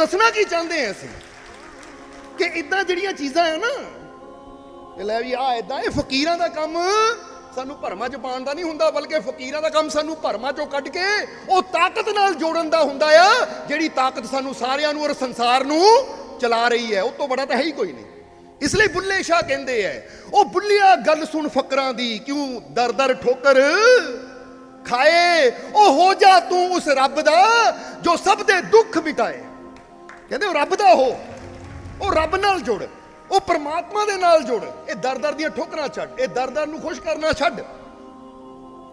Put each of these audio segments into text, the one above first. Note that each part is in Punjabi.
ਦੱਸਣਾ ਕੀ ਚਾਹੁੰਦੇ ਆ ਅਸੀਂ? ਕਿ ਇਦਾਂ ਜਿਹੜੀਆਂ ਚੀਜ਼ਾਂ ਆ ਨਾ ਇਹ ਲੈ ਵੀ ਆ ਇਦਾਂ ਇਹ ਫਕੀਰਾਂ ਦਾ ਕੰਮ ਸਾਨੂੰ ਭਰਮਾਂ ਚ ਪਾਉਣ ਦਾ ਨਹੀਂ ਹੁੰਦਾ, ਬਲਕਿ ਫਕੀਰਾਂ ਦਾ ਕੰਮ ਸਾਨੂੰ ਭਰਮਾਂ ਚੋਂ ਕੱਢ ਕੇ ਉਹ ਤਾਕਤ ਨਾਲ ਜੋੜਨ ਦਾ ਹੁੰਦਾ ਆ, ਜਿਹੜੀ ਤਾਕਤ ਸਾਨੂੰ ਸਾਰਿਆਂ ਨੂੰ ਔਰ ਸੰਸਾਰ ਨੂੰ ਚਲਾ ਰਹੀ ਹੈ। ਉਹ ਤੋਂ ਬੜਾ ਤਾਂ ਹੈ ਹੀ ਕੋਈ ਨਹੀਂ। ਇਸ ਲਈ ਬੁੱਲੇ ਸ਼ਾਹ ਕਹਿੰਦੇ ਐ ਉਹ ਬੁੱਲਿਆ ਗੱਲ ਸੁਣ ਫਕਰਾਂ ਦੀ, ਕਿਉਂ ਦਰ ਦਰ ਠੋਕਰ ਖਾਏ, ਉਹ ਹੋ ਜਾ ਤੂੰ ਉਸ ਰੱਬ ਦਾ ਜੋ ਸਭ ਦੇ ਦੁੱਖ ਮਿਟਾਏ। ਕਹਿੰਦੇ ਉਹ ਰੱਬ ਦਾ ਹੋ ਉਹ ਰੱਬ ਨਾਲ ਜੁੜ। ਉਹ ਪਰਮਾਤਮਾ ਦੇ ਨਾਲ ਜੁੜ। ਇਹ ਦਰ ਦਰ ਦੀਆਂ ਠੋਕਰਾਂ ਛੱਡ। ਇਹ ਦਰ ਦਰ ਨੂੰ ਖੁਸ਼ ਕਰਨਾ ਛੱਡ।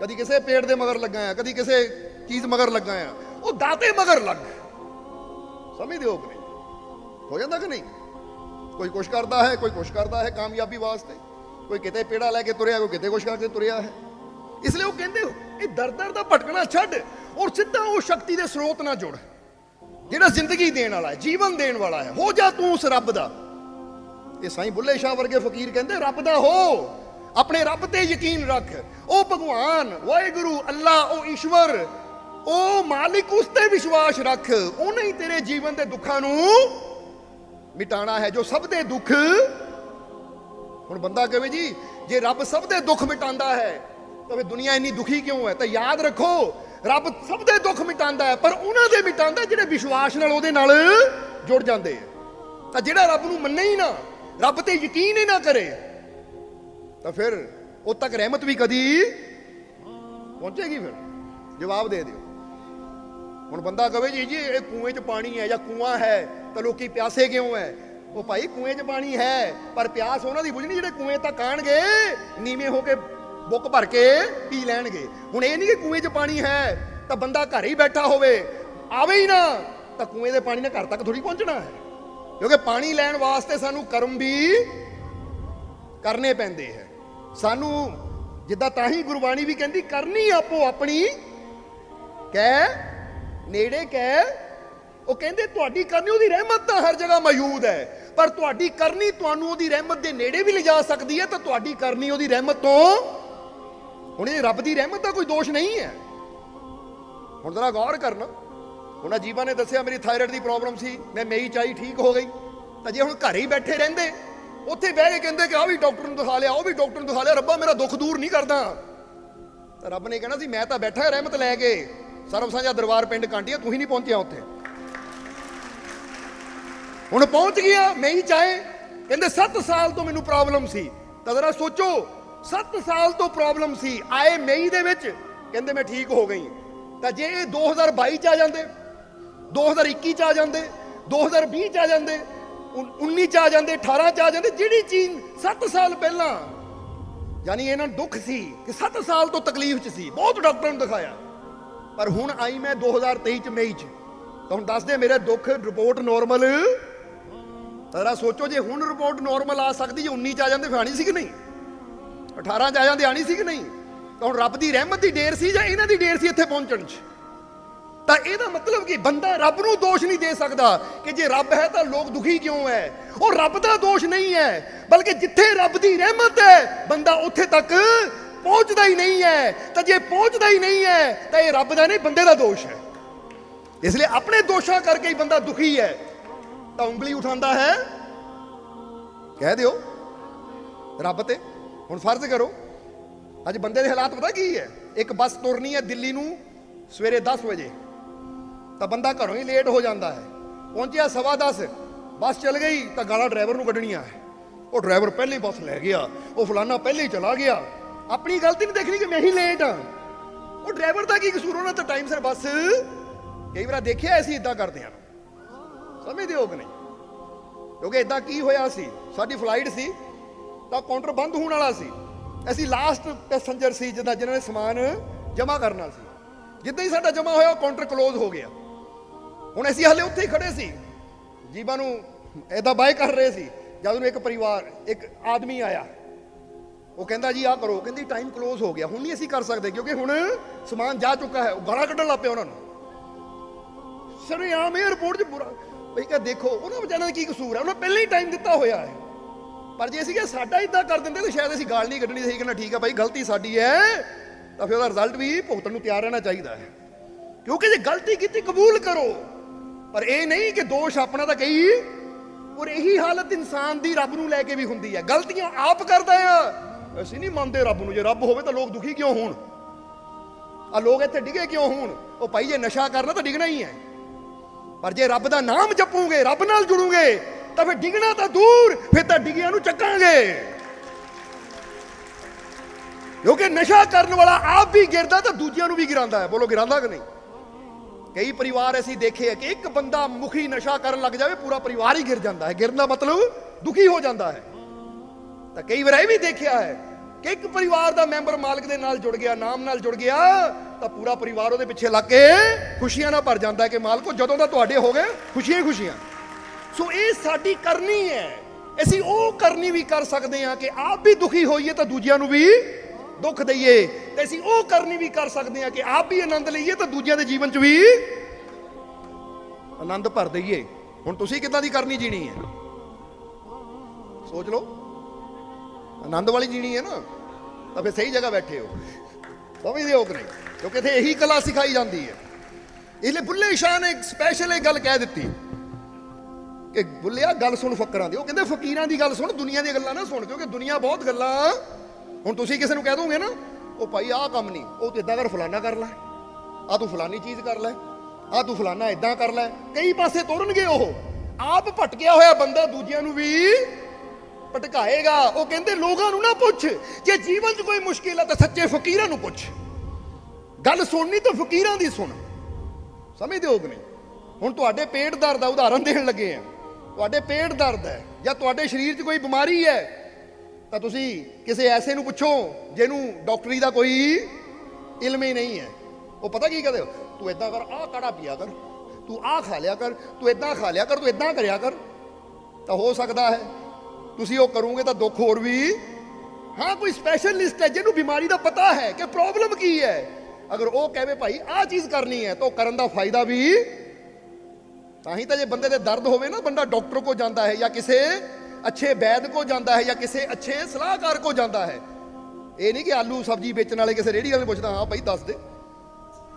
ਕਦੀ ਕਿਸੇ ਪੇੜ ਦੇ ਮਗਰ ਲੱਗਾ ਆ, ਕਦੀ ਕਿਸੇ ਚੀਜ਼ ਮਗਰ ਲੱਗਾ ਆ। ਉਹ ਦਾਤੇ ਮਗਰ ਲੱਗ। ਸਮਝਦੇ ਹੋ ਕਿ ਹੋ ਜਾਂਦਾ ਕਿ ਨਹੀਂ? ਕੋਈ ਕੁਛ ਕਰਦਾ ਹੈ, ਕੋਈ ਕੁਛ ਕਰਦਾ ਹੈ ਕਾਮਯਾਬੀ ਵਾਸਤੇ। ਕੋਈ ਕਿਤੇ ਪੇੜਾ ਲੈ ਕੇ ਤੁਰਿਆ, ਕੋਈ ਕਿਤੇ ਕੁਛ ਕਰਕੇ ਤੁਰਿਆ ਹੈ। ਇਸ ਲਈ ਉਹ ਕਹਿੰਦੇ ਇਹ ਦਰ ਦਰ ਦਾ ਭਟਕਣਾ ਛੱਡ। ਔਰ ਸਿੱਧਾ ਉਹ ਸ਼ਕਤੀ ਦੇ ਸਰੋਤ ਨਾਲ ਜੁੜ। ਜਿਹੜਾ ਜ਼ਿੰਦਗੀ ਦੇਣ ਵਾਲਾ ਹੈ, ਜੀਵਨ ਦੇਣ ਵਾਲਾ ਹੈ, ਹੋ ਜਾ ਤੂੰ ਉਸ ਰੱਬ ਦਾ। ਇਹ ਸਾਈਂ ਬੁੱਲੇ ਸ਼ਾਹ ਵਰਗੇ ਫਕੀਰ ਕਹਿੰਦੇ, ਰੱਬ ਦਾ ਹੋ, ਆਪਣੇ ਰੱਬ ਤੇ ਯਕੀਨ ਰੱਖ। ਉਹ ਭਗਵਾਨ, ਵਾਹਿਗੁਰੂ ਅੱਲਾ ਉਹ ਈਸ਼ਵਰ, ਉਹ ਮਾਲਿਕ, ਉਸ ਤੇ ਵਿਸ਼ਵਾਸ ਰੱਖ। ਉਹਨੇ ਹੀ ਤੇਰੇ ਜੀਵਨ ਦੇ ਦੁੱਖਾਂ ਨੂੰ ਮਿਟਾਣਾ ਹੈ, ਜੋ ਸਭ ਦੇ ਦੁੱਖ। ਹੁਣ ਬੰਦਾ ਕਹੇ ਜੀ, ਜੇ ਰੱਬ ਸਭ ਦੇ ਦੁੱਖ ਮਿਟਾਉਂਦਾ ਹੈ, ਤਾਂ ਫਿਰ ਦੁਨੀਆ ਇੰਨੀ ਦੁਖੀ ਕਿਉਂ ਹੈ? ਤਾਂ ਯਾਦ ਰੱਖੋ ਰੱਬ ਸਭ ਦੇ ਦੁੱਖ ਮਿਟਾਉਂਦਾ ਹੈ, ਪਰ ਉਹਨਾਂ ਦੇ ਮਿਟਾਉਂਦਾ ਜਿਹੜੇ ਵਿਸ਼ਵਾਸ ਨਾਲ ਉਹਦੇ ਨਾਲ ਜੁੜ ਜਾਂਦੇ ਆ। ਤਾਂ ਜਿਹੜਾ ਰੱਬ ਨੂੰ ਮੰਨੇ ਹੀ ਨਾ, ਰੱਬ ਤੇ ਯਕੀਨ ਹੀ ਨਾ ਕਰੇ, ਤਾਂ ਫਿਰ ਉਹ ਤੱਕ ਰਹਿਮਤ ਵੀ ਕਦੀ ਪਹੁੰਚੇਗੀ ਫਿਰ? ਜਵਾਬ ਦੇ ਦਿਓ। ਹੁਣ ਬੰਦਾ ਕਹੇ ਜੀ ਜੀ, ਇਹ ਕੂਏ 'ਚ ਪਾਣੀ ਹੈ ਜਾਂ ਕੂਆ ਹੈ, ਤਾਂ ਲੋਕੀ ਪਿਆਸੇ ਕਿਉਂ ਹੈ? ਉਹ ਭਾਈ ਕੂਏ 'ਚ ਪਾਣੀ ਹੈ, ਪਰ ਪਿਆਸ ਉਹਨਾਂ ਦੀ ਬੁਝਣੀ ਜਿਹੜੇ ਕੂਏ ਤੱਕ ਆਣਗੇ, ਨੀਵੇਂ ਹੋ ਕੇ ਬੁੱਕ ਭਰ ਕੇ ਪੀ ਲੈਣਗੇ। ਹੁਣ ਇਹ ਨਹੀਂ ਕਿ ਕੂਏ 'ਚ ਪਾਣੀ ਹੈ, ਤਾਂ ਬੰਦਾ ਘਰ ਹੀ ਬੈਠਾ ਹੋਵੇ। ਆਵੇ ਹੀ ਨਾ, ਤਾਂ ਕੂਏ ਦੇ ਪਾਣੀ ਨਾਲ ਘਰ ਤੱਕ ਥੋੜੀ ਪਹੁੰਚਣਾ ਹੈ। ਕਿਉਂਕਿ ਪਾਣੀ ਲੈਣ ਵਾਸਤੇ ਸਾਨੂੰ ਕਰਮ ਵੀ ਕਰਨੇ ਪੈਂਦੇ ਹੈ। ਸਾਨੂੰ ਜਿੱਦਾਂ ਤਾਂ ਹੀ ਗੁਰਬਾਣੀ ਵੀ ਕਹਿੰਦੀ, ਕਰਨੀ ਆਪੋ ਆਪਣੀ, ਕਹਿ, ਨੇੜੇ ਕਹਿ। ਉਹ ਕਹਿੰਦੇ, ਤੁਹਾਡੀ ਕਰਨੀ ਉਹਦੀ ਰਹਿਮਤ ਤਾਂ ਹਰ ਜਗ੍ਹਾ ਮੌਜੂਦ ਹੈ। ਪਰ ਤੁਹਾਡੀ ਕਰਨੀ ਤੁਹਾਨੂੰ ਉਹਦੀ ਰਹਿਮਤ ਦੇ ਨੇੜੇ ਵੀ ਲਿਜਾ ਸਕਦੀ ਹੈ, ਤਾਂ ਤੁਹਾਡੀ ਕਰਨੀ ਉਹਦੀ ਰਹਿਮਤ ਤੋਂ ਹੁਣ ਇਹ ਰੱਬ ਦੀ ਰਹਿਮਤ ਦਾ ਕੋਈ ਦੋਸ਼ ਨਹੀਂ ਹੈ। ਹੁਣ ਜ਼ਰਾ ਗੌਰ ਕਰਨਾ। ਹੁਣ ਜੀਵਾ ਨੇ ਦੱਸਿਆ ਮੇਰੀ ਥਾਇਰਾਇਡ ਦੀ ਪ੍ਰੋਬਲਮ ਸੀ, ਮੈਂ ਮੇਈ ਚਾਈ ਠੀਕ ਹੋ ਗਈ। ਤਾਂ ਜੇ ਹੁਣ ਘਰ ਹੀ ਬੈਠੇ ਰਹਿੰਦੇ, ਉੱਥੇ ਬਹਿ ਕੇ ਕਹਿੰਦੇ ਕਿ ਆ ਵੀ ਡਾਕਟਰ ਨੂੰ ਦਿਖਾ ਲਿਆ ਉਹ ਵੀ ਡਾਕਟਰ ਨੂੰ ਦਿਖਾ ਲਿਆ, ਰੱਬਾ ਮੇਰਾ ਦੁੱਖ ਦੂਰ ਨਹੀਂ ਕਰਦਾ। ਤਾਂ ਰੱਬ ਨੇ ਕਹਿਣਾ ਸੀ, ਮੈਂ ਤਾਂ ਬੈਠਾ ਰਹਿਮਤ ਲੈ ਕੇ ਸਰਬ ਸਾਂਝਾ ਦਰਬਾਰ ਪਿੰਡ ਕਾਂਡੀਆ ਤੂੰ ਹੀ ਨਹੀਂ ਪਹੁੰਚਿਆ ਉੱਥੇ। ਹੁਣ ਪਹੁੰਚ ਗਿਆ ਮੈਂ ਹੀ ਚਾਹੇ ਕਹਿੰਦੇ 7 ਸਾਲ ਤੋਂ ਮੈਨੂੰ ਪ੍ਰੋਬਲਮ ਸੀ। ਤਾਂ ਜ਼ਰਾ ਸੋਚੋ 7 ਸਾਲ ਤੋਂ ਪ੍ਰੋਬਲਮ ਸੀ। ਆਏ ਮਈ ਦੇ ਵਿੱਚ, ਕਹਿੰਦੇ ਮੈਂ ਠੀਕ ਹੋ ਗਈ। ਤਾਂ ਜੇ ਇਹ 2022 ਚ ਆ ਜਾਂਦੇ 2021 ਚ ਆ ਜਾਂਦੇ 2020 ਚ ਆ ਜਾਂਦੇ 19 ਚ ਆ ਜਾਂਦੇ 18 ਚ ਆ ਜਾਂਦੇ, ਜਿਹੜੀ ਚੀਜ਼ 7 ਸਾਲ ਪਹਿਲਾਂ, ਯਾਨੀ ਇਹਨਾਂ ਨੂੰ ਦੁੱਖ ਸੀ ਕਿ 7 ਸਾਲ ਤੋਂ ਤਕਲੀਫ ਚ ਸੀ। ਬਹੁਤ ਡਾਕਟਰਾਂ ਨੂੰ ਦਿਖਾਇਆ। ਪਰ ਹੁਣ ਆਈ ਮੈਂ 2023 ਚ, ਮਈ ਚ। ਤਾਂ ਹੁਣ ਦੱਸਦੇ ਮੇਰੇ ਦੁੱਖ ਰਿਪੋਰਟ ਨਾਰਮਲ ਤਰਾ ਸੋਚੋ ਜੇ ਹੁਣ ਰਿਪੋਰਟ ਨਾਰਮਲ ਆ ਸਕਦੀ, ਜੇ 19 ਚ ਆ ਜਾਂਦੇ, ਫਿਰ ਸੀ ਕਿ ਨਹੀਂ? 18 ਚ ਆ ਜਾਂਦੇ ਆਣੀ ਸੀ ਕਿ ਨਹੀਂ? ਤਾਂ ਹੁਣ ਰੱਬ ਦੀ ਰਹਿਮਤ ਦੀ ਡੇਰ ਸੀ ਜਾਂ ਇਹਨਾਂ ਦੀ ਡੇਰ ਸੀ ਇੱਥੇ ਪਹੁੰਚਣ ਚ? ਤਾਂ ਇਹਦਾ ਮਤਲਬ ਕਿ? ਬੰਦਾ ਰੱਬ ਨੂੰ ਦੋਸ਼ ਨਹੀਂ ਦੇ ਸਕਦਾ ਕਿ ਜੇ ਰੱਬ ਹੈ ਤਾਂ ਲੋਕ ਦੁਖੀ ਕਿਉਂ ਹੈ? ਉਹ ਰੱਬ ਦਾ ਦੋਸ਼ ਨਹੀਂ ਹੈ, ਬਲਕਿ ਜਿੱਥੇ ਰੱਬ ਦੀ ਰਹਿਮਤ ਹੈ, ਬੰਦਾ ਉੱਥੇ ਤੱਕ ਪਹੁੰਚਦਾ ਹੀ ਨਹੀਂ ਹੈ। ਤਾਂ ਜੇ ਪਹੁੰਚਦਾ ਹੀ ਨਹੀਂ ਹੈ, ਤਾਂ ਇਹ ਰੱਬ ਦਾ ਨਹੀਂ, ਬੰਦੇ ਦਾ ਦੋਸ਼ ਹੈ। ਇਸ ਲਈ ਆਪਣੇ ਦੋਸ਼ਾਂ ਕਰਕੇ ਹੀ ਬੰਦਾ ਦੁਖੀ ਹੈ। ਤਾਂ ਉਂਗਲੀ ਉਠਾਉਂਦਾ ਹੈ। ਕਹਿ ਦਿਓ, ਰੱਬ ਤੇ। ਹੁਣ ਫਰਜ਼ ਕਰੋ, ਅੱਜ ਬੰਦੇ ਦੇ ਹਾਲਾਤ ਪਤਾ ਕੀ ਹੈ? ਇੱਕ ਬੱਸ ਤੁਰਨੀ ਹੈ ਦਿੱਲੀ ਨੂੰ ਸਵੇਰੇ 10 ਵਜੇ, ਤਾਂ ਬੰਦਾ ਘਰੋਂ ਹੀ ਲੇਟ ਹੋ ਜਾਂਦਾ ਹੈ। ਪਹੁੰਚਿਆ ਸਵਾ 10 ਬੱਸ ਚੱਲ ਗਈ, ਤਾਂ ਗਾਲਾਂ ਡਰਾਈਵਰ ਨੂੰ ਕੱਢਣੀਆਂ ਹੈ। ਉਹ ਡਰਾਈਵਰ ਪਹਿਲੇ ਹੀ ਬੱਸ ਲੈ ਗਿਆ, ਉਹ ਫਲਾਨਾ ਪਹਿਲੇ ਹੀ ਚਲਾ ਗਿਆ। ਆਪਣੀ ਗਲਤੀ ਨਹੀਂ ਦੇਖਣੀ ਕਿ ਮੈਂ ਹੀ ਲੇਟ ਹਾਂ। ਉਹ ਡਰਾਈਵਰ ਦਾ ਕੀ ਕਸੂਰ, ਉਹਨਾਂ ਤਾਂ ਟਾਈਮ ਸਿਰ ਬੱਸ ਕਈ ਵਾਰ ਦੇਖਿਆ ਅਸੀਂ ਇਦਾਂ ਕਰਦੇ ਹਾਂ। ਸਮਝਦੇ ਹੋ ਕਿ ਨਹੀਂ? ਕਿਉਂਕਿ ਇਦਾਂ ਕੀ ਹੋਇਆ ਸੀ? ਸਾਡੀ ਫਲਾਈਟ ਸੀ ਤਾਂ ਕਾਊਂਟਰ ਬੰਦ ਹੋਣ ਵਾਲਾ ਸੀ। ਅਸੀਂ ਲਾਸਟ ਪੈਸੇਂਜਰ ਸੀ ਜਿਹਦਾ ਜਿਹਨਾਂ ਨੇ ਸਮਾਨ ਜਮ੍ਹਾਂ ਕਰਨਾ ਸੀ। ਜਿੱਦਾਂ ਹੀ ਸਾਡਾ ਜਮ੍ਹਾਂ ਹੋਇਆ, ਕਾਊਂਟਰ ਕਲੋਜ਼ ਹੋ ਗਿਆ। ਹੁਣ ਅਸੀਂ ਹਲੇ ਉੱਥੇ ਹੀ ਖੜੇ ਸੀ। ਜੀਬਾ ਨੂੰ ਐਦਾਂ ਬਾਏ ਕਰ ਰਹੇ ਸੀ, ਜਦ ਨੂੰ ਇੱਕ ਪਰਿਵਾਰ, ਇੱਕ ਆਦਮੀ ਆਇਆ। ਉਹ ਕਹਿੰਦਾ ਜੀ, ਆਹ ਕਰੋ। ਕਹਿੰਦੀ ਟਾਈਮ ਕਲੋਜ਼ ਹੋ ਗਿਆ। ਹੁਣ ਨਹੀਂ ਅਸੀਂ ਕਰ ਸਕਦੇ, ਕਿਉਂਕਿ ਹੁਣ ਸਮਾਨ ਜਾ ਚੁੱਕਾ ਹੈ। ਉਹ ਗਾਲਾਂ ਕੱਢਣ ਲੱਗ ਪਿਆ ਉਹਨਾਂ ਨੂੰ। ਸਰ ਆਮ 에어ਪੋਰਟ 'ਚ ਬੁਰਾ ਭਈ ਕਹ ਦੇਖੋ, ਉਹਨਾਂ ਵਿਚਾਰਿਆਂ ਦਾ ਕੀ ਕਸੂਰ ਹੈ? ਉਹਨਾਂ ਪਹਿਲਾਂ ਹੀ ਟਾਈਮ ਦਿੱਤਾ ਹੋਇਆ ਹੈ। ਪਰ ਜੇ ਅਸੀਂ ਕਿ ਸਾਡਾ ਇਦਾਂ ਕਰ ਦਿੰਦੇ ਤਾਂ ਸ਼ਾਇਦ ਅਸੀਂ ਗਾਲ ਨਹੀਂ ਕੱਢਣੀ ਸਹੀ ਕਹਿੰਦਾ ਠੀਕ ਆ ਭਾਈ ਗਲਤੀ ਸਾਡੀ ਹੈ, ਤਾਂ ਫਿਰ ਉਹਦਾ ਰਿਜ਼ਲਟ ਵੀ ਭੁਗਤਣ ਨੂੰ ਤਿਆਰ ਰਹਿਣਾ ਚਾਹੀਦਾ ਹੈ। ਕਿਉਂਕਿ ਜੇ ਗਲਤੀ ਕੀਤੀ ਕਬੂਲ ਕਰੋ। ਪਰ ਇਹ ਨਹੀਂ ਕਿ ਦੋਸ਼ ਆਪਣਾ ਤਾਂ ਕਹੀ, ਔਰ ਇਹੀ ਹਾਲਤ ਇਨਸਾਨ ਦੀ ਰੱਬ ਨੂੰ ਲੈ ਕੇ ਵੀ ਹੁੰਦੀ ਹੈ। ਗਲਤੀਆਂ ਆਪ ਕਰਦਾ ਆ। ਅਸੀਂ ਨਹੀਂ ਮੰਨਦੇ ਰੱਬ ਨੂੰ। ਜੇ ਰੱਬ ਹੋਵੇ ਤਾਂ ਲੋਕ ਦੁਖੀ ਕਿਉਂ ਹੋਣ? ਆ ਲੋਕ ਇੱਥੇ ਡਿਗੇ ਕਿਉਂ ਹੋਣ? ਉਹ ਭਾਈ ਜੇ ਨਸ਼ਾ ਕਰਨਾ ਤਾਂ ਡਿਗਣਾ ਹੀ ਹੈ। ਪਰ ਜੇ ਰੱਬ ਦਾ ਨਾਮ ਜਪੋਗੇ, ਰੱਬ ਨਾਲ ਜੁੜੂਗੇ ਤਾਂ ਫਿਰ ਡਿੱਗਣਾ ਤਾਂ ਦੂਰ, ਫਿਰ ਤਾਂ ਡਿਗਿਆਂ ਨੂੰ ਚੱਕਾਂਗੇ। ਕਿਉਂਕਿ ਨਸ਼ਾ ਕਰਨ ਵਾਲਾ ਆਪ ਵੀ ਗਿਰਦਾ ਤਾਂ ਦੂਜਿਆਂ ਨੂੰ ਵੀ ਗਿਰਾਉਂਦਾ ਹੈ। ਬੋਲੋ, ਗਿਰਾਉਂਦਾ ਕਿ ਨਹੀਂ? ਕਈ ਪਰਿਵਾਰ ਅਸੀਂ ਦੇਖੇ ਹੈ ਕਿ ਇੱਕ ਬੰਦਾ ਮੁਖੀ ਨਸ਼ਾ ਕਰਨ ਲੱਗ ਜਾਵੇ, ਪੂਰਾ ਪਰਿਵਾਰ ਹੀ ਗਿਰ ਜਾਂਦਾ ਹੈ। ਗਿਰਨ ਦਾ ਮਤਲਬ ਦੁਖੀ ਹੋ ਜਾਂਦਾ ਹੈ। ਤਾਂ ਕਈ ਵਾਰ ਇਹ ਵੀ ਦੇਖਿਆ ਹੈ ਕਿ ਇੱਕ ਪਰਿਵਾਰ ਦਾ ਮੈਂਬਰ ਮਾਲਕ ਦੇ ਨਾਲ ਜੁੜ ਗਿਆ, ਨਾਮ ਨਾਲ ਜੁੜ ਗਿਆ, ਤਾਂ ਪੂਰਾ ਪਰਿਵਾਰ ਉਹਦੇ ਪਿੱਛੇ ਲੱਗ ਕੇ ਖੁਸ਼ੀਆਂ ਨਾਲ ਭਰ ਜਾਂਦਾ ਹੈ ਕਿ ਮਾਲਕੋ, ਜਦੋਂ ਦਾ ਤੁਹਾਡੇ ਹੋ ਗਏ, ਖੁਸ਼ੀਆਂ ਹੀ ਖੁਸ਼ੀਆਂ। ਸੋ ਇਹ ਸਾਡੀ ਕਰਨੀ ਹੈ। ਅਸੀਂ ਉਹ ਕਰਨੀ ਵੀ ਕਰ ਸਕਦੇ ਹਾਂ ਕਿ ਆਪ ਵੀ ਦੁਖੀ ਹੋਈਏ ਤਾਂ ਦੂਜਿਆਂ ਨੂੰ ਵੀ ਦੁੱਖ ਦਈਏ। ਤੇ ਅਸੀਂ ਉਹ ਕਰਨੀ ਵੀ ਕਰ ਸਕਦੇ ਹਾਂ ਕਿ ਆਪ ਵੀ ਆਨੰਦ ਲਈਏ ਤਾਂ ਦੂਜਿਆਂ ਦੇ ਜੀਵਨ 'ਚ ਵੀ ਆਨੰਦ ਭਰ ਦਈਏ। ਹੁਣ ਤੁਸੀਂ ਕਿੱਦਾਂ ਦੀ ਕਰਨੀ ਜੀਣੀ ਹੈ? ਸੋਚ ਲਓ। ਆਨੰਦ ਵਾਲੀ ਜੀਣੀ ਹੈ ਨਾ। ਤਾਂ ਫਿਰ ਸਹੀ ਜਗ੍ਹਾ ਬੈਠੇ ਹੋ। ਸਮਝਦੇ ਹੋ ਕਿ ਨਹੀਂ ਕਿਉਂਕਿ ਇੱਥੇ ਇਹੀ ਕਲਾ ਸਿਖਾਈ ਜਾਂਦੀ ਹੈ। ਇਸ ਲਈ ਬੁੱਲੇ ਸ਼ਾਹ ਨੇ ਇੱਕ ਸਪੈਸ਼ਲ ਇਹ ਗੱਲ ਕਹਿ ਦਿੱਤੀ। ਕਿ ਬੁੱਲਿਆ ਗੱਲ ਸੁਣ ਫਕਰਾਂ ਦੀ। ਉਹ ਕਹਿੰਦੇ ਫਕੀਰਾਂ ਦੀ ਗੱਲ ਸੁਣ, ਦੁਨੀਆ ਦੀਆਂ ਗੱਲਾਂ ਨਾ ਸੁਣ, ਕਿਉਂਕਿ ਦੁਨੀਆ ਬਹੁਤ ਗੱਲਾਂ ਹੁਣ ਤੁਸੀਂ ਕਿਸੇ ਨੂੰ ਕਹਿ ਦੋਗੇ ਨਾ, ਉਹ ਭਾਈ ਆਹ ਕੰਮ ਨਹੀਂ, ਉਹ ਤੇ ਇਦਾਂ ਕਰ, ਫਲਾਨਾ ਕਰ ਲੈ। ਆ ਤੂੰ ਫਲਾਨੀ ਚੀਜ਼ ਕਰ ਲੈ ਆ ਤੂੰ ਫਲਾਨਾ ਇਦਾਂ ਕਰ ਲੈ। ਕਈ ਪਾਸੇ ਤੁਰਨਗੇ ਉਹ। ਆਪ ਭਟਕਿਆ ਹੋਇਆ ਬੰਦਾ ਦੂਜਿਆਂ ਨੂੰ ਵੀ ਭਟਕਾਏਗਾ। ਉਹ ਕਹਿੰਦੇ ਲੋਕਾਂ ਨੂੰ ਨਾ ਪੁੱਛ, ਜੇ ਜੀਵਨ 'ਚ ਕੋਈ ਮੁਸ਼ਕਿਲ ਆ ਤਾਂ ਸੱਚੇ ਫਕੀਰਾਂ ਨੂੰ ਪੁੱਛ। ਗੱਲ ਸੁਣਨੀ ਤਾਂ ਫਕੀਰਾਂ ਦੀ ਸੁਣ। ਸਮਝਦੇ ਹੋ ਕਿ ਨਹੀਂ? ਹੁਣ ਤੁਹਾਡੇ ਪੇਟ ਦਰਦ ਦਾ ਉਦਾਹਰਨ ਦੇਣ ਲੱਗੇ ਆ। ਤੁਹਾਡੇ ਪੇਟ ਦਰਦ ਹੈ ਜਾਂ ਤੁਹਾਡੇ ਸਰੀਰ 'ਚ ਕੋਈ ਬਿਮਾਰੀ ਹੈ, ਤਾਂ ਤੁਸੀਂ ਕਿਸੇ ਐਸੇ ਨੂੰ ਪੁੱਛੋ ਜਿਹਨੂੰ ਡਾਕਟਰੀ ਦਾ ਕੋਈ ਇਲਮ ਹੀ ਨਹੀਂ ਹੈ। ਉਹ ਪਤਾ ਕੀ ਕਹਦੇ ਤੂੰ ਇਦਾਂ ਕਰ, ਆਹ ਕਾੜਾ ਪੀਆ ਕਰ, ਤੂੰ ਆਹ ਖਾ ਲਿਆ ਕਰ, ਤੂੰ ਇਦਾਂ ਖਾ ਲਿਆ ਕਰ, ਤੂੰ ਇਦਾਂ ਕਰਿਆ ਕਰ, ਤਾਂ ਹੋ ਸਕਦਾ ਹੈ ਤੁਸੀਂ ਉਹ ਕਰੋਗੇ ਤਾਂ ਦੁੱਖ ਹੋਰ ਵੀ। ਹਾਂ, ਕੋਈ ਸਪੈਸ਼ਲਿਸਟ ਹੈ ਜਿਹਨੂੰ ਬਿਮਾਰੀ ਦਾ ਪਤਾ ਹੈ ਕਿ ਪ੍ਰੋਬਲਮ ਕੀ ਹੈ। ਅਗਰ ਉਹ ਕਹੇ ਭਾਈ ਆਹ ਚੀਜ਼ ਕਰਨੀ ਹੈ ਤਾਂ ਉਹ ਕਰਨ ਦਾ ਫਾਇਦਾ ਵੀ ਤਾਂ ਹੀ ਤਾਂ ਜੇ ਬੰਦੇ ਦੇ ਦਰਦ ਹੋਵੇ ਨਾ ਬੰਦਾ ਡਾਕਟਰ ਕੋ ਜਾਂਦਾ ਹੈ ਜਾਂ ਕਿਸੇ ਅੱਛੇ ਵੈਦ ਕੋ ਜਾਂਦਾ ਹੈ ਜਾਂ ਕਿਸੇ ਅੱਛੇ ਸਲਾਹਕਾਰ ਕੋ ਜਾਂਦਾ ਹੈ ਇਹ ਨਹੀਂ ਕਿ ਆਲੂ ਸਬਜ਼ੀ ਵੇਚਣ ਵਾਲੇ ਕਿਸੇ ਰੇਹੜੀ ਵਾਲੇ ਨੂੰ ਪੁੱਛਦਾ ਹਾਂ ਭਾਈ ਦੱਸ ਦੇ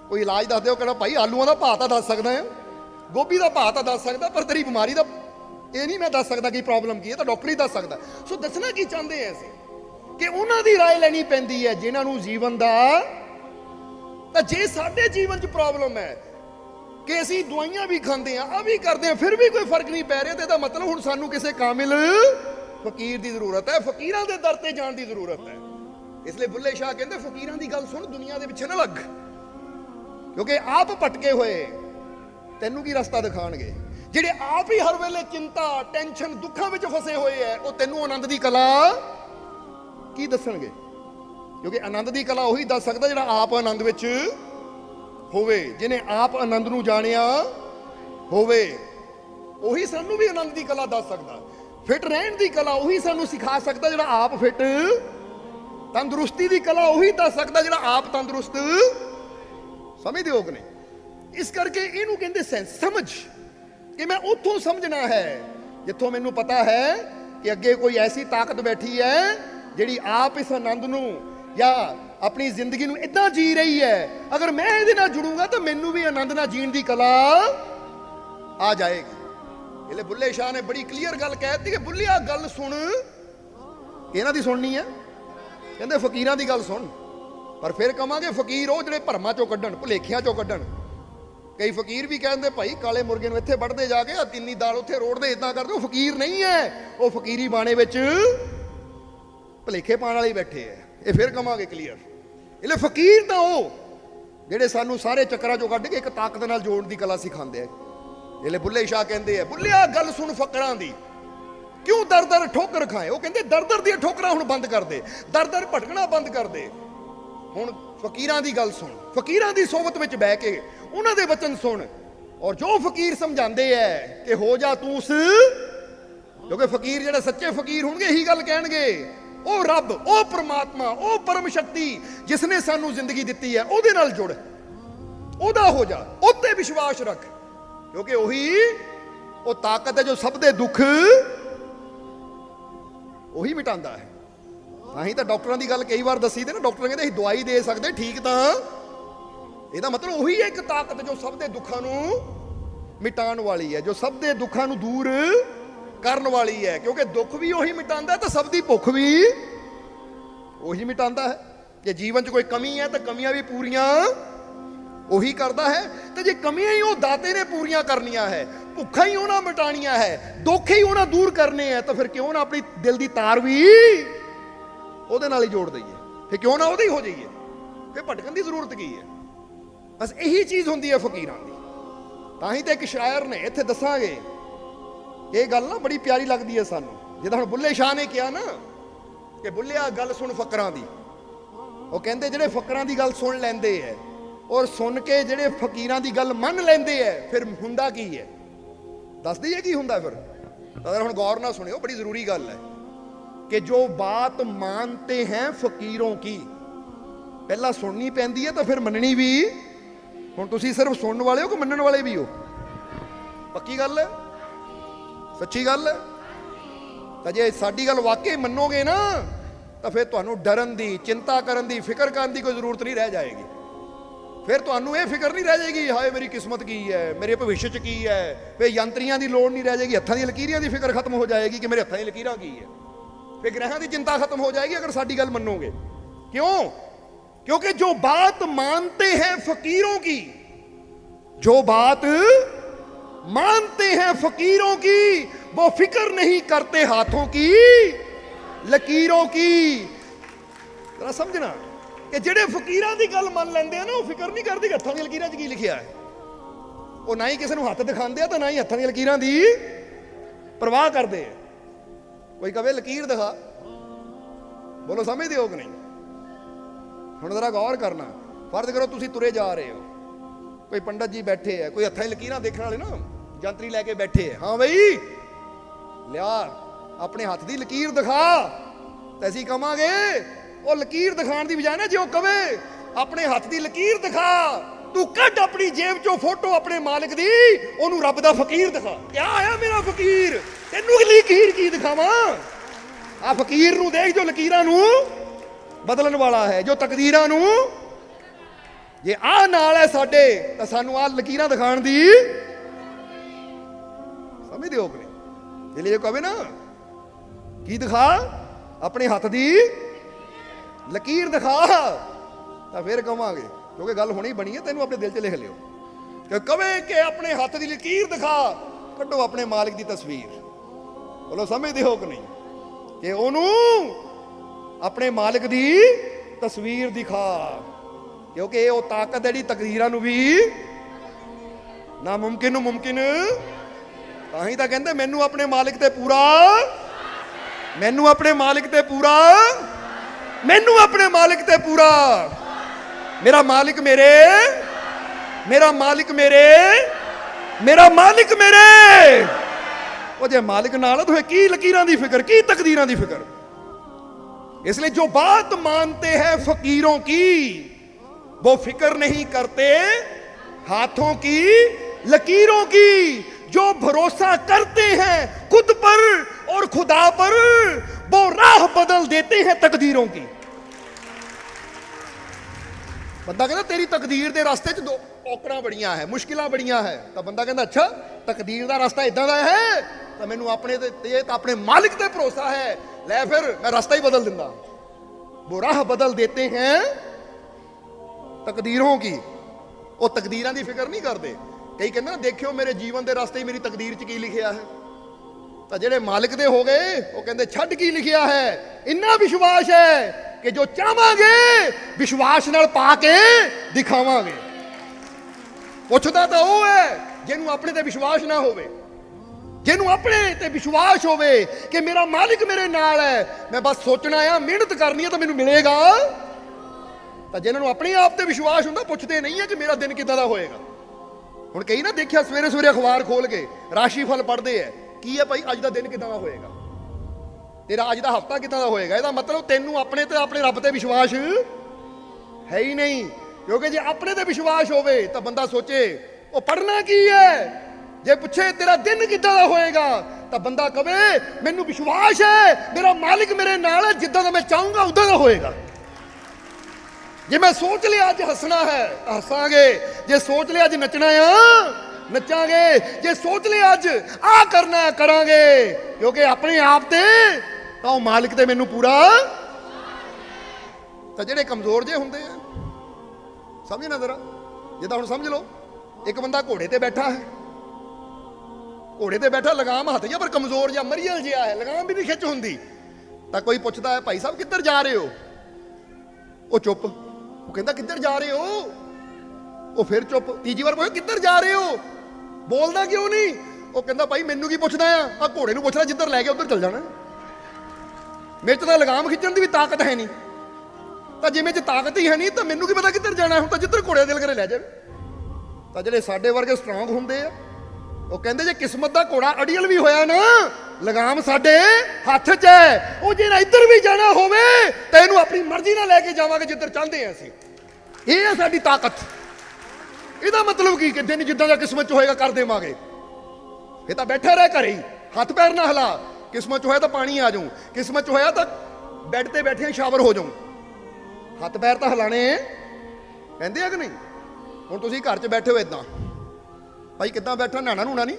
ਕੋਈ ਇਲਾਜ ਦੱਸ ਦਿਓ ਕਹਿੰਦਾ ਭਾਈ ਆਲੂਆਂ ਦਾ ਭਾਅ ਤਾਂ ਦੱਸ ਸਕਦਾ ਹੈ ਗੋਭੀ ਦਾ ਭਾਅ ਤਾਂ ਦੱਸ ਸਕਦਾ ਪਰ ਤੇਰੀ ਬਿਮਾਰੀ ਦਾ ਇਹ ਨਹੀਂ ਮੈਂ ਦੱਸ ਸਕਦਾ ਕਿ ਪ੍ਰੋਬਲਮ ਕੀ ਹੈ ਤਾਂ ਡਾਕਟਰ ਹੀ ਦੱਸ ਸਕਦਾ ਸੋ ਦੱਸਣਾ ਕੀ ਚਾਹੁੰਦੇ ਆ ਅਸੀਂ ਕਿ ਉਹਨਾਂ ਦੀ رائے ਲੈਣੀ ਪੈਂਦੀ ਹੈ ਜਿਨ੍ਹਾਂ ਨੂੰ ਜੀਵਨ ਦਾ ਤਾਂ ਜੇ ਸਾਡੇ ਜੀਵਨ 'ਚ ਪ੍ਰੋਬਲਮ ਹੈ ਕਿ ਅਸੀਂ ਦਵਾਈਆਂ ਵੀ ਖਾਂਦੇ ਆ ਆ ਵੀ ਕਰਦੇ ਆ ਫਿਰ ਵੀ ਕੋਈ ਫ਼ਰਕ ਨਹੀਂ ਪੈ ਰਿਹਾ ਤੇ ਇਹਦਾ ਮਤਲਬ ਹੁਣ ਸਾਨੂੰ ਕਿਸੇ ਕਾਮਿਲ ਫਕੀਰ ਦੀ ਜ਼ਰੂਰਤ ਹੈ, ਫਕੀਰਾਂ ਦੇ ਦਰ ਤੇ ਜਾਣ ਦੀ ਜ਼ਰੂਰਤ ਹੈ। ਇਸ ਲਈ ਬੁੱਲੇ ਸ਼ਾਹ ਕਹਿੰਦੇ, ਫਕੀਰਾਂ ਦੀ ਗੱਲ ਸੁਣ, ਦੁਨੀਆ ਦੇ ਪਿੱਛੇ ਨਾ ਲੱਗ। ਕਿਉਂਕਿ ਆਪ ਭਟਕੇ ਹੋਏ, ਤੈਨੂੰ ਕੀ ਰਸਤਾ ਦਿਖਾਣਗੇ? ਜਿਹੜੇ ਆਪ ਹੀ ਹਰ ਵੇਲੇ ਚਿੰਤਾ, ਟੈਨਸ਼ਨ, ਦੁੱਖਾਂ ਵਿੱਚ ਫਸੇ ਹੋਏ ਐ ਉਹ ਤੈਨੂੰ ਆਨੰਦ ਦੀ ਕਲਾ ਕੀ ਦੱਸਣਗੇ? ਕਿਉਂਕਿ ਆਨੰਦ ਦੀ ਕਲਾ ਉਹੀ ਦੱਸ ਸਕਦਾ ਜਿਹੜਾ ਆਪ ਆਨੰਦ ਵਿੱਚ ਹੋਵੇ, ਜਿਹਨੇ ਆਪ ਆਨੰਦ ਨੂੰ ਜਾਣਿਆ, ਹੋਵੇ। ਉਹੀ ਸਾਨੂੰ ਵੀ ਆਨੰਦ ਦੀ ਕਲਾ ਦੱਸ ਸਕਦਾ। ਫਿਟ ਰਹਿਣ ਦੀ ਕਲਾ ਉਹੀ ਸਾਨੂੰ ਸਿਖਾ ਸਕਦਾ, ਜਿਹੜਾ ਆਪ ਫਿੱਟ। ਤੰਦਰੁਸਤੀ ਦੀ ਕਲਾ ਉਹੀ ਦੱਸ ਸਕਦਾ, ਜਿਹੜਾ ਆਪ ਤੰਦਰੁਸਤ। ਸਮਝਦੇ ਹੋ ਕਿ ਨਹੀਂ ਇਸ ਕਰਕੇ ਇਹਨੂੰ ਕਹਿੰਦੇ ਸੈਂਸ ਸਮਝ। ਕਿ ਮੈਂ ਉੱਥੋਂ ਸਮਝਣਾ ਹੈ, ਜਿੱਥੋਂ ਮੈਨੂੰ ਪਤਾ ਹੈ ਕਿ ਅੱਗੇ ਕੋਈ ਐਸੀ ਤਾਕਤ ਬੈਠੀ ਹੈ, ਜਿਹੜੀ ਆਪ ਇਸ ਆਨੰਦ ਨੂੰ ਜਾਂ ਆਪਣੀ ਜ਼ਿੰਦਗੀ ਨੂੰ ਇਦਾਂ ਜੀ ਰਹੀ ਹੈ, ਅਗਰ ਮੈਂ ਇਹਦੇ ਨਾਲ ਜੁੜੂੰਗਾ ਤਾਂ ਮੈਨੂੰ ਵੀ ਆਨੰਦ ਨਾਲ ਜੀਣ ਦੀ ਕਲਾ ਆ ਜਾਏਗੀ। ਇਹਲੇ ਬੁੱਲੇ ਸ਼ਾਹ ਨੇ ਬੜੀ ਕਲੀਅਰ ਗੱਲ ਕਹਿ ਦਿੱਤੀ ਕਿ ਬੁੱਲਿਆ ਗੱਲ ਸੁਣ। ਇਹਨਾਂ ਦੀ ਸੁਣਨੀ ਹੈ। ਕਹਿੰਦੇ ਫਕੀਰਾਂ ਦੀ ਗੱਲ ਸੁਣ। ਪਰ ਫਿਰ ਕਵਾਂਗੇ ਫਕੀਰ ਉਹ ਜਿਹੜੇ ਭਰਮਾਂ ਚੋਂ ਕੱਢਣ, ਭੁਲੇਖਿਆਂ ਚੋਂ ਕੱਢਣ। ਕਈ ਫਕੀਰ ਵੀ ਕਹਿੰਦੇ ਭਾਈ ਕਾਲੇ ਮੁਰਗੇ ਨੂੰ ਇੱਥੇ ਵੱਢਦੇ ਜਾ ਕੇ ਆ ਤਿੰਨੀ ਦਾਲ ਉੱਥੇ ਰੋੜਦੇ ਇਦਾਂ ਕਰਦੇ। ਉਹ ਫਕੀਰ ਨਹੀਂ ਹੈ। ਉਹ ਫਕੀਰੀ ਬਾਣੇ ਵਿੱਚ ਭਲੇਖੇ ਪਾਣ ਵਾਲੇ ਬੈਠੇ ਐ ਇਹ ਫਿਰ ਕਵਾਂਗੇ ਕਲੀਅਰ ਇਹਲੇ ਫਕੀਰ ਤਾਂ ਉਹ, ਜਿਹੜੇ ਸਾਨੂੰ ਸਾਰੇ ਚੱਕਰਾਂ ਚੋਂ ਕੱਢ ਕੇ ਇੱਕ ਤਾਕਤ ਨਾਲ ਜੋੜਨ ਦੀ ਕਲਾ ਸਿਖਾਉਂਦੇ ਆ। ਇਹਲੇ ਬੁੱਲੇ ਸ਼ਾਹ ਕਹਿੰਦੇ ਆ, ਬੁੱਲਿਆ, ਗੱਲ ਸੁਣ ਫਕਰਾਂ ਦੀ। ਕਿਉਂ ਦਰ ਦਰ ਠੋਕਰ ਖਾਏ? ਉਹ ਕਹਿੰਦੇ ਦਰ ਦਰ ਦੀਆਂ ਠੋਕਰਾਂ ਹੁਣ ਬੰਦ ਕਰ ਦੇ। ਦਰ ਭਟਕਣਾ ਬੰਦ ਕਰ ਦੇ। ਹੁਣ ਫਕੀਰਾਂ ਦੀ ਗੱਲ ਸੁਣ। ਫਕੀਰਾਂ ਦੀ ਸੋਬਤ ਵਿੱਚ ਬਹਿ ਕੇ ਉਹਨਾਂ ਦੇ ਵਚਨ ਸੁਣ। ਔਰ ਜੋ ਫਕੀਰ ਸਮਝਾਉਂਦੇ ਐ ਕਿ ਹੋ ਜਾ ਤੂੰ ਉਸ, ਕਿਉਂਕਿ ਫਕੀਰ ਜਿਹੜੇ ਸੱਚੇ ਫਕੀਰ ਹੋਣਗੇ, ਇਹੀ ਗੱਲ ਕਹਿਣਗੇ। ਉਹ ਰੱਬ, ਉਹ ਪ੍ਰਮਾਤਮਾ, ਉਹ ਪਰਮ ਸ਼ਕਤੀ ਜਿਸ ਨੇ ਸਾਨੂੰ ਜ਼ਿੰਦਗੀ ਦਿੱਤੀ ਹੈ, ਉਹਦੇ ਨਾਲ ਜੁੜ। ਉਹਦਾ ਹੋ ਜਾ, ਉੱਤੇ ਵਿਸ਼ਵਾਸ ਰੱਖ। ਕਿਉਂਕਿ ਉਹੀ ਉਹ ਤਾਕਤ ਹੈ ਜੋ ਸਭ ਦੇ ਦੁੱਖ ਉਹੀ ਮਿਟਾਉਂਦਾ ਹੈ। ਤਾਂ ਹੀ ਤਾਂ ਡਾਕਟਰਾਂ ਦੀ ਗੱਲ ਕਈ ਵਾਰ ਦੱਸੀ ਤੇ ਨਾ, ਡਾਕਟਰ ਕਹਿੰਦੇ ਅਸੀਂ ਦਵਾਈ ਦੇ ਸਕਦੇ, ਠੀਕ ਤਾਂ। ਇਹਦਾ ਮਤਲਬ ਉਹੀ ਹੈ ਇੱਕ ਤਾਕਤ ਜੋ ਸਭ ਦੇ ਦੁੱਖਾਂ ਨੂੰ ਮਿਟਾਉਣ ਵਾਲੀ ਹੈ, ਜੋ ਸਭ ਦੇ ਦੁੱਖਾਂ ਨੂੰ ਦੂਰ ਕਰਨ ਵਾਲੀ ਹੈ, ਕਿਉਂਕਿ ਦੁੱਖ ਵੀ ਉਹੀ ਮਿਟਾਉਂਦਾ ਤਾਂ ਸਭ ਦੀ ਭੁੱਖ ਵੀ ਉਹੀ ਮਿਟਾਉਂਦਾ ਹੈ। ਜੇ ਜੀਵਨ 'ਚ ਕੋਈ ਕਮੀ ਹੈ ਤਾਂ ਕਮੀਆਂ ਵੀ ਪੂਰੀਆਂ ਉਹੀ ਕਰਦਾ ਹੈ। ਤੇ ਜੇ ਕਮੀਆਂ ਹੀ ਉਹ ਦਾਤੇ ਨੇ ਪੂਰੀਆਂ ਕਰਨੀਆਂ ਹੈ, ਭੁੱਖਾਂ ਹੀ ਉਹਨਾਂ ਮਿਟਾਣੀਆਂ ਹੈ, ਦੁੱਖ ਹੀ ਉਹਨਾਂ ਦੂਰ ਕਰਨੇ ਹੈ, ਤਾਂ ਫਿਰ ਕਿਉਂ ਨਾ ਆਪਣੀ ਦਿਲ ਦੀ ਤਾਰ ਵੀ ਉਹਦੇ ਨਾਲ ਹੀ ਜੋੜ ਦਈਏ। ਫਿਰ ਕਿਉਂ ਨਾ ਉਹਦੇ ਹੀ ਹੋ ਜਾਈਏ। ਫਿਰ ਭਟਕਣ ਦੀ ਜ਼ਰੂਰਤ ਕੀ ਹੈ? ਬਸ ਇਹੀ ਚੀਜ਼ ਹੁੰਦੀ ਹੈ ਫਕੀਰਾਂ ਦੀ। ਤਾਂ ਹੀ ਤੇ ਇੱਕ ਸ਼ਾਇਰ ਨੇ ਇੱਥੇ ਦੱਸਾਂਗੇ ਇਹ ਗੱਲ ਨਾ ਬੜੀ ਪਿਆਰੀ ਲੱਗਦੀ ਹੈ ਸਾਨੂੰ। ਜਿੱਦਾਂ ਹੁਣ ਬੁੱਲੇ ਸ਼ਾਹ ਨੇ ਕਿਹਾ ਨਾ ਕਿ ਬੁੱਲਿਆ ਗੱਲ ਸੁਣ ਫਕਰਾਂ ਦੀ। ਉਹ ਕਹਿੰਦੇ ਜਿਹੜੇ ਫਕਰਾਂ ਦੀ ਗੱਲ ਸੁਣ ਲੈਂਦੇ ਐ, ਔਰ ਸੁਣ ਕੇ ਜਿਹੜੇ ਫਕੀਰਾਂ ਦੀ ਗੱਲ ਮੰਨ ਲੈਂਦੇ ਐ, ਫਿਰ ਹੁੰਦਾ ਕੀ ਹੈ ਦੱਸ ਦਈਏ ਕੀ ਹੁੰਦਾ ਫਿਰ? ਅਗਰ ਹੁਣ ਗੌਰ ਨਾਲ ਸੁਣਿਓ, ਬੜੀ ਜ਼ਰੂਰੀ ਗੱਲ ਹੈ ਕਿ ਜੋ ਬਾਤ ਮਾਨਤੇ ਹੈ ਫਕੀਰੋਂ ਕੀ? ਪਹਿਲਾਂ ਸੁਣਨੀ ਪੈਂਦੀ ਹੈ ਤਾਂ ਫਿਰ ਮੰਨਣੀ ਵੀ। ਹੁਣ ਤੁਸੀਂ ਸਿਰਫ ਸੁਣਨ ਵਾਲੇ ਹੋ ਕਿ ਮੰਨਣ ਵਾਲੇ ਵੀ ਹੋ? ਪੱਕੀ ਗੱਲ ਹੈ ਸੱਚੀ ਗੱਲ ਹੈ ਤਾਂ ਜੇ ਸਾਡੀ ਗੱਲ ਵਾਕਈ ਮੰਨੋਗੇ ਨਾ ਤਾਂ ਫਿਰ ਤੁਹਾਨੂੰ ਡਰਨ ਦੀ ਚਿੰਤਾ ਕਰਨ ਦੀ ਫਿਕਰ ਕਰਨ ਦੀ ਕੋਈ ਜ਼ਰੂਰਤ ਨਹੀਂ ਰਹਿ ਜਾਏਗੀ ਫਿਰ ਤੁਹਾਨੂੰ ਇਹ ਫਿਕਰ ਨਹੀਂ ਰਹਿ ਜਾਏਗੀ ਹਾਏ ਮੇਰੀ ਕਿਸਮਤ ਕੀ ਹੈ ਮੇਰੇ ਭਵਿੱਖ 'ਚ ਕੀ ਹੈ ਫਿਰ ਯੰਤਰੀਆਂ ਦੀ ਲੋੜ ਨਹੀਂ ਰਹਿ ਜਾਏਗੀ ਹੱਥਾਂ ਦੀਆਂ ਲਕੀਰਾਂ ਦੀ ਫਿਕਰ ਖਤਮ ਹੋ ਜਾਏਗੀ ਕਿ ਮੇਰੇ ਹੱਥਾਂ ਦੀਆਂ ਲਕੀਰਾਂ ਕੀ ਹੈ ਫਿਰ ਗ੍ਰਹਿਾਂ ਦੀ ਚਿੰਤਾ ਖਤਮ ਹੋ ਜਾਏਗੀ ਅਗਰ ਸਾਡੀ ਗੱਲ ਮੰਨੋਗੇ ਕਿਉਂ क्योंकि जो बात मानते हैं फकीरों की जो बात मानते हैं फकीरों की वो फिक्र नहीं करते हाथों की लकीरों की जरा समझना ਕਿ ਜਿਹੜੇ ਫਕੀਰਾਂ ਦੀ ਗੱਲ ਮੰਨ ਲੈਂਦੇ ਆ ਨਾ ਉਹ ਫਿਕਰ ਨਹੀਂ ਕਰਦੇ ਕਿ ਹੱਥਾਂ ਦੀਆਂ ਲਕੀਰਾਂ 'ਚ ਕੀ ਲਿਖਿਆ ਹੈ ਉਹ ਨਾ ਹੀ ਕਿਸੇ ਨੂੰ ਹੱਥ ਦਿਖਾਉਂਦੇ ਆ ਤਾਂ ਨਾ ਹੀ ਹੱਥਾਂ ਦੀਆਂ ਲਕੀਰਾਂ ਦੀ ਪਰਵਾਹ ਕਰਦੇ ਆ ਕੋਈ ਕਵੇ ਲਕੀਰ ਦਿਖਾ ਬੋਲੋ ਸਮਝਦੇ ਹੋ ਕਿ ਨਹੀਂ ਹੁਣ ਜ਼ਰਾ ਗੌਰ ਕਰਨਾ ਫਰਜ਼ ਕਰੋ ਤੁਸੀਂ ਤੁਰੇ ਜਾ ਰਹੇ ਹੋ ਕੋਈ ਪੰਡਤ ਜੀ ਬੈਠੇ ਆ ਕੋਈ ਹੱਥਾਂ 'ਚ ਲਕੀਰਾਂ ਦੇਖਣ ਵਾਲੇ ਨਾ ਜੰਤਰੀ ਲੈ ਕੇ ਬੈਠੇ ਹਾਂ ਬਈ। ਲਿਆ, ਆਪਣੇ ਹੱਥ ਦੀ ਲਕੀਰ ਦਿਖਾ। ਤੇ ਅਸੀਂ ਕਵਾਂਗੇ, ਉਹ ਲਕੀਰ ਦਿਖਾਉਣ ਦੀ ਬਜਾਏ ਨਾ ਜੇ ਉਹ ਕਵੇ, ਆਪਣੇ ਹੱਥ ਦੀ ਲਕੀਰ ਦਿਖਾ। ਤੂੰ ਕੱਢ ਆਪਣੀ ਜੇਬ ਚੋਂ ਫੋਟੋ ਆਪਣੇ ਮਾਲਕ ਦੀ, ਉਹਨੂੰ ਰੱਬ ਦਾ ਫਕੀਰ ਦਿਖਾ। ਕਿਆ ਆਇਆ ਮੇਰਾ ਫਕੀਰ? ਤੈਨੂੰ ਲਕੀਰ ਕੀ ਦਿਖਾਵਾਂ? ਆ ਫਕੀਰ ਨੂੰ ਦੇਖ ਜੋ ਲਕੀਰਾਂ ਨੂੰ ਬਦਲਣ ਵਾਲਾ ਹੈ, ਜੋ ਤਕਦੀਰਾਂ ਨੂੰ। ਜੇ ਆ ਨਾਲ ਹੈ ਸਾਡੇ, ਤਾਂ ਸਾਨੂੰ ਆ ਲਕੀਰਾਂ ਦਿਖਾਉਣ ਦੀ ਸਮਝਦੇ ਹੋ ਕਿ ਨਹੀਂ ਜੇ ਲਈ ਕਹਵੇ ਨਾ, ਕੀ ਦਿਖਾ? ਆਪਣੇ ਹੱਥ ਦੀ ਲਕੀਰ ਦਿਖਾ, ਤਾਂ ਫਿਰ ਕਵਾਂਗੇ, ਕਿਉਂਕਿ ਗੱਲ ਹੁਣੀ ਬਣੀ ਹੈ, ਤੈਨੂੰ ਆਪਣੇ ਦਿਲ 'ਚ ਲਿਖ ਲਿਓ। ਕਿ ਕਵੇ ਕਿ ਆਪਣੇ ਹੱਥ ਦੀ ਲਕੀਰ ਦਿਖਾ, ਕੱਢੋ ਆਪਣੇ ਮਾਲਕ ਦੀ ਤਸਵੀਰ। ਬੋਲੋ, ਸਮਝਦੇ ਹੋ ਕਿ ਨਹੀਂ? ਕਿ ਉਹਨੂੰ ਆਪਣੇ ਮਾਲਕ ਦੀ ਤਸਵੀਰ ਦਿਖਾ। ਕਿਉਂਕਿ ਇਹ ਉਹ ਤਾਕਤ ਹੈ ਜਿਹੜੀ ਤਕਦੀਰਾਂ ਨੂੰ ਵੀ ਨਾ ਮੁਮਕਿਨ ਨੂੰ ਮੁਮਕਿਨ ਤਾਂ ਹੀ ਤਾਂ ਕਹਿੰਦੇ ਮੈਨੂੰ ਆਪਣੇ ਮਾਲਕ ਤੇ ਪੂਰਾ ਮੈਨੂੰ ਆਪਣੇ ਮਾਲਕ ਤੇ ਪੂਰਾ ਮੈਨੂੰ ਆਪਣੇ ਮਾਲਕ ਤੇ ਪੂਰਾ ਮੇਰਾ ਮਾਲਿਕ ਮੇਰੇ ਮੇਰਾ ਮਾਲਿਕ ਮੇਰੇ ਮੇਰਾ ਮਾਲਿਕ ਮੇਰੇ ਉਹ ਜੇ ਮਾਲਿਕ ਨਾਲ ਆ ਤਾਂ ਫਿਰ ਕੀ ਲਕੀਰਾਂ ਦੀ ਫਿਕਰ ਕੀ ਤਕਦੀਰਾਂ ਦੀ ਫਿਕਰ इसलिए जो बात मानते हैं फकीरों की वो फिक्र नहीं करते हाथों की लकीरों की जो भरोसा करते हैं खुद पर और खुदा पर वो राह बदल देते हैं तकदीरों की ਬੰਦਾ ਕਹਿੰਦਾ ਤੇਰੀ ਤਕਦੀਰ ਦੇ ਰਸਤੇ 'ਚ ਦੋ ਔਕੜਾਂ ਬੜੀਆਂ ਹੈ ਮੁਸ਼ਕਿਲਾਂ ਬੜੀਆਂ ਹੈ ਤਾਂ ਬੰਦਾ ਕਹਿੰਦਾ ਅੱਛਾ ਤਕਦੀਰ ਦਾ ਰਸਤਾ ਇਦਾਂ ਦਾ ਹੈ ਤਾਂ ਮੈਨੂੰ ਆਪਣੇ ਤੇ ਤੇ ਤਾਂ ਆਪਣੇ ਮਾਲਿਕ ਤੇ ਭਰੋਸਾ ਹੈ ਲੈ ਫਿਰ ਮੈਂ ਰਸਤਾ ਹੀ ਬਦਲ ਦਿੰਦਾ वो राह बदल देते हैं ਤਕਦੀਰੋਂ ਕੀ ਉਹ ਤਕਦੀਰਾਂ ਦੀ ਫਿਕਰ ਨਹੀਂ ਕਰਦੇ ਕਈ ਕਹਿੰਦੇ ਨਾ, ਦੇਖਿਓ ਮੇਰੇ ਜੀਵਨ ਦੇ ਰਸਤੇ ਮੇਰੀ ਤਕਦੀਰ 'ਚ ਕੀ ਲਿਖਿਆ ਹੈ। ਤਾਂ ਜਿਹੜੇ ਮਾਲਕ ਦੇ ਹੋ ਗਏ, ਉਹ ਕਹਿੰਦੇ, ਛੱਡ ਕੀ ਲਿਖਿਆ ਹੈ? ਇੰਨਾ ਵਿਸ਼ਵਾਸ ਹੈ ਕਿ ਜੋ ਚਾਹਾਂਗੇ, ਵਿਸ਼ਵਾਸ ਨਾਲ ਪਾ ਕੇ ਦਿਖਾਵਾਂਗੇ। ਪੁੱਛਦਾ ਤਾਂ ਉਹ ਹੈ, ਜਿਹਨੂੰ ਆਪਣੇ ਤੇ ਵਿਸ਼ਵਾਸ ਨਾ ਹੋਵੇ। ਜਿਹਨੂੰ ਆਪਣੇ ਤੇ ਵਿਸ਼ਵਾਸ ਹੋਵੇ ਕਿ ਮੇਰਾ ਮਾਲਿਕ ਮੇਰੇ ਨਾਲ ਹੈ, ਮੈਂ ਬਸ ਸੋਚਣਾ ਆ, ਮਿਹਨਤ ਕਰਨੀ ਹੈ ਤਾਂ ਮੈਨੂੰ ਮਿਲੇਗਾ। ਤਾਂ ਜਿਹਨਾਂ ਨੂੰ ਆਪਣੇ ਆਪ ਤੇ ਵਿਸ਼ਵਾਸ ਹੁੰਦਾ, ਪੁੱਛਦੇ ਨਹੀਂ ਹੈ ਕਿ ਮੇਰਾ ਦਿਨ ਕਿਦਾਂ ਦਾ ਹੋਏਗਾ। ਹੁਣ ਕਈ ਨਾ ਦੇਖਿਆ ਸਵੇਰੇ ਸਵੇਰੇ ਅਖਬਾਰ ਖੋਲ ਕੇ ਰਾਸ਼ੀ ਫਲ ਪੜ੍ਹਦੇ ਐ। ਕੀ ਹੈ ਭਾਈ, ਅੱਜ ਦਾ ਦਿਨ ਕਿਦਾਂ ਦਾ ਹੋਏਗਾ? ਤੇਰਾ ਅੱਜ ਦਾ ਹਫਤਾ ਕਿਦਾਂ ਦਾ ਹੋਏਗਾ? ਇਹਦਾ ਮਤਲਬ ਤੈਨੂੰ ਆਪਣੇ ਤੇ ਆਪਣੇ ਰੱਬ ਤੇ ਵਿਸ਼ਵਾਸ ਹੈ ਹੀ ਨਹੀਂ। ਕਿਉਂਕਿ ਜੇ ਆਪਣੇ ਤੇ ਵਿਸ਼ਵਾਸ ਹੋਵੇ ਤਾਂ ਬੰਦਾ ਸੋਚੇ, ਉਹ ਪੜਨਾ ਕੀ ਹੈ ਜੇ ਪੁੱਛੇ ਤੇਰਾ ਦਿਨ ਕਿੱਦਾਂ ਦਾ ਹੋਏਗਾ, ਤਾਂ ਬੰਦਾ ਕਵੇ, ਮੈਨੂੰ ਵਿਸ਼ਵਾਸ ਹੈ, ਮੇਰਾ ਮਾਲਿਕ ਮੇਰੇ ਨਾਲ ਹੈ, ਜਿੱਦਾਂ ਦਾ ਮੈਂ ਚਾਹੂੰਗਾ, ਉਦਾਂ ਦਾ ਹੋਏਗਾ। ਜੇ ਮੈਂ ਸੋਚ ਲਿਆ ਅੱਜ ਹੱਸਣਾ ਹੈ, ਹੱਸਾਂਗੇ। ਜੇ ਸੋਚ ਲਿਆ ਅੱਜ ਨੱਚਣਾ ਆ, ਨੱਚਾਂਗੇ। ਜੇ ਸੋਚ ਲਿਆ ਅੱਜ ਆ ਕਰਨਾ ਕਰਾਂਗੇ। ਕਿਉਂਕਿ ਆਪਣੇ ਆਪ ਤੇ ਤਾਂ ਉਹ ਮਾਲਕ ਤੇ ਮੈਨੂੰ ਪੂਰਾ ਤਾਂ ਜਿਹੜੇ ਕਮਜ਼ੋਰ ਜੇ ਹੁੰਦੇ ਆ, ਸਮਝ ਨਾ ਜ਼ਰਾ? ਜਿੱਦਾਂ ਹੁਣ ਸਮਝ ਲਓ, ਇੱਕ ਬੰਦਾ ਘੋੜੇ ਤੇ ਬੈਠਾ ਹੈ। ਘੋੜੇ ਤੇ ਬੈਠਾ, ਲਗਾਮ ਹੱਥ ਜਿਹਾ, ਪਰ ਕਮਜ਼ੋਰ ਜਿਹਾ, ਮਰੀਅਲ ਜਿਹਾ ਹੈ, ਲਗਾਮ ਵੀ ਨਹੀਂ ਖਿੱਚ ਹੁੰਦੀ। ਤਾਂ ਕੋਈ ਪੁੱਛਦਾ ਹੈ, ਭਾਈ ਸਾਹਿਬ, ਕਿੱਧਰ ਜਾ ਰਹੇ ਹੋ? ਉਹ ਚੁੱਪ। ਉਹ ਕਹਿੰਦਾ, ਕਿੱਧਰ ਜਾ ਰਹੇ ਹੋ? ਉਹ ਫਿਰ ਚੁੱਪ, ਤੀਜੀ ਵਾਰ ਪੁੱਛਿਆ ਕਿੱਧਰ ਜਾ ਰਹੇ ਹੋ? ਬੋਲਦਾ ਕਿਉਂ ਨਹੀਂ? ਉਹ ਕਹਿੰਦਾ, ਭਾਈ, ਮੈਨੂੰ ਕੀ ਪੁੱਛਦਾ ਆ? ਆ ਘੋੜੇ ਨੂੰ ਪੁੱਛਦਾ ਜਿੱਧਰ ਲੈ ਕੇ ਉੱਧਰ ਚੱਲ ਜਾਣਾ। ਮੇਰੇ 'ਚ ਤਾਂ ਲਗਾਮ ਖਿੱਚਣ ਦੀ ਵੀ ਤਾਕਤ ਹੈ ਨਹੀਂ। ਤਾਂ ਜਿਵੇਂ 'ਚ ਤਾਕਤ ਹੀ ਹੈ ਨਹੀਂ, ਤਾਂ ਮੈਨੂੰ ਕੀ ਪਤਾ ਕਿੱਧਰ ਜਾਣਾ ਹੁਣ ਤਾਂ ਜਿੱਧਰ ਘੋੜੇ ਦਿਲ ਕਰੇ ਲੈ ਜਾਵੇ। ਤਾਂ ਜਿਹੜੇ ਸਾਡੇ ਵਰਗੇ ਸਟਰੋਂਗ ਹੁੰਦੇ ਆ, ਉਹ ਕਹਿੰਦੇ, ਜੇ ਕਿਸਮਤ ਦਾ ਘੋੜਾ ਅੜੀਅਲ ਵੀ ਹੋਇਆ ਨਾ, ਲਗਾਮ ਸਾਡੇ ਹੱਥ 'ਚ ਹੈ। ਉਹ ਜੇ ਇੱਧਰ ਵੀ ਜਾਣਾ ਹੋਵੇ, ਤਾਂ ਇਹਨੂੰ ਆਪਣੀ ਮਰਜ਼ੀ ਨਾਲ ਲੈ ਕੇ ਜਾਵਾਂਗੇ, ਜਿੱਧਰ ਚਾਹੁੰਦੇ ਆ ਅਸੀਂ। ਇਹ ਹੈ ਸਾਡੀ ਤਾਕਤ। ਇਹਦਾ ਮਤਲਬ ਕੀ ਕਿ ਦਿਨ ਜਿੱਦਾਂ ਦਾ ਕਿਸਮਤ 'ਚ ਹੋਏਗਾ ਕਰ ਦੇਵਾਂਗੇ। ਇਹ ਤਾਂ ਬੈਠਾ ਰਹਿ ਘਰੇ ਹੀ, ਹੱਥ ਪੈਰ ਨਾ ਹਿਲਾ। ਕਿਸਮਤ 'ਚ ਹੋਇਆ ਤਾਂ ਪਾਣੀ ਆ ਜਾਊ, ਕਿਸਮਤ 'ਚ ਹੋਇਆ ਤਾਂ ਬੈੱਡ ਤੇ ਬੈਠਿਆਂ ਸ਼ਾਵਰ ਹੋ ਜਾਊ। ਹੱਥ ਪੈਰ ਤਾਂ ਹਿਲਾਣੇ ਕਹਿੰਦੇ ਆ ਕਿ ਨਹੀਂ? ਹੁਣ ਤੁਸੀਂ ਘਰ 'ਚ ਬੈਠੇ ਹੋ ਇਦਾਂ ਭਾਈ ਕਿੱਦਾਂ ਬੈਠਾ? ਨਾਣਾ ਨੂਣਾ ਨਹੀਂ?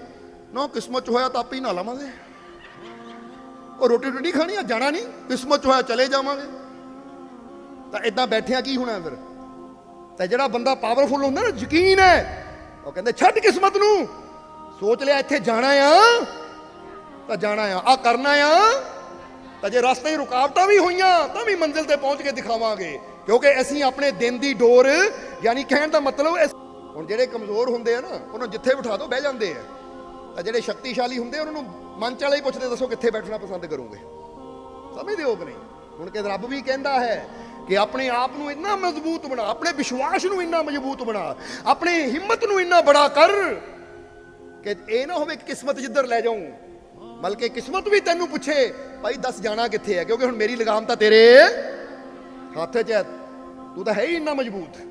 ਨਾ, ਕਿਸਮਤ 'ਚ ਹੋਇਆ ਤਾਂ ਆਪੇ ਹੀ ਨਾ ਲਵਾਂਗੇ। ਉਹ ਰੋਟੀ ਰੋਟੀ ਖਾਣੀ ਆ ਜਾਣਾ ਨਹੀਂ? ਕਿਸਮਤ 'ਚ ਹੋਇਆ ਚਲੇ ਜਾਵਾਂਗੇ। ਤਾਂ ਇਦਾਂ ਬੈਠਿਆ ਕੀ ਹੋਣਾ ਫਿਰ? ਤਾਂ ਜਿਹੜਾ ਬੰਦਾ ਪਾਵਰਫੁਲ ਹੁੰਦਾ ਨਾ ਯਕੀਨ ਹੈ। ਉਹ ਕਹਿੰਦੇ ਛੱਡ ਕਿਸਮਤ ਨੂੰ। ਸੋਚ ਲਿਆ ਇੱਥੇ ਜਾਣਾ ਆ। ਤਾਂ ਜਾਣਾ ਆ। ਆ ਕਰਨਾ ਆ। ਤਾਂ ਜੇ ਰਸਤੇ 'ਚ ਰੁਕਾਵਟਾਂ ਵੀ ਹੋਈਆਂ ਤਾਂ ਵੀ ਮੰਜ਼ਿਲ ਤੇ ਪਹੁੰਚ ਕੇ ਦਿਖਾਵਾਂਗੇ। ਕਿਉਂਕਿ ਅਸੀਂ ਆਪਣੇ ਦਿਨ ਦੀ ਡੋਰ ਯਾਨੀ ਕਹਿਣ ਦਾ ਮਤਲਬ ਹੁਣ ਜਿਹੜੇ ਕਮਜ਼ੋਰ ਹੁੰਦੇ ਆ ਨਾ ਉਹਨਾਂ ਜਿੱਥੇ ਬਿਠਾ ਦੋ ਬਹਿ ਜਾਂਦੇ ਆ। ਤਾਂ ਜਿਹੜੇ ਸ਼ਕਤੀਸ਼ਾਲੀ ਹੁੰਦੇ ਆ, ਉਹਨਾਂ ਨੂੰ ਮਨ ਚ ਵਾਲੇ ਹੀ ਪੁੱਛਦੇ ਦੱਸੋ ਕਿੱਥੇ ਬੈਠਣਾ ਪਸੰਦ ਕਰੋਗੇ? ਸਮਝਦੇ ਹੋ ਕਿ ਨਹੀਂ? ਹੁਣ ਕਿ ਰੱਬ ਵੀ ਕਹਿੰਦਾ ਹੈ ਕਿ ਆਪਣੇ ਆਪ ਨੂੰ ਇੰਨਾ ਮਜ਼ਬੂਤ ਬਣਾ, ਆਪਣੇ ਵਿਸ਼ਵਾਸ ਨੂੰ ਇੰਨਾ ਮਜ਼ਬੂਤ ਬਣਾ, ਆਪਣੀ ਹਿੰਮਤ ਨੂੰ ਇੰਨਾ ਬੜਾ ਕਰ ਕਿ ਇਹ ਨਾ ਹੋਵੇ ਕਿ ਕਿਸਮਤ ਜਿੱਧਰ ਲੈ ਜਾਊਂ। ਬਲਕਿ ਕਿਸਮਤ ਵੀ ਤੈਨੂੰ ਪੁੱਛੇ, ਭਾਈ ਦੱਸ ਜਾਣਾ ਕਿੱਥੇ ਹੈ? ਕਿਉਂਕਿ ਹੁਣ ਮੇਰੀ ਲਗਾਮ ਤਾਂ ਤੇਰੇ ਹੱਥ 'ਚ ਹੈ। ਤੂੰ ਤਾਂ ਹੈ ਹੀ ਇੰਨਾ ਮਜ਼ਬੂਤ।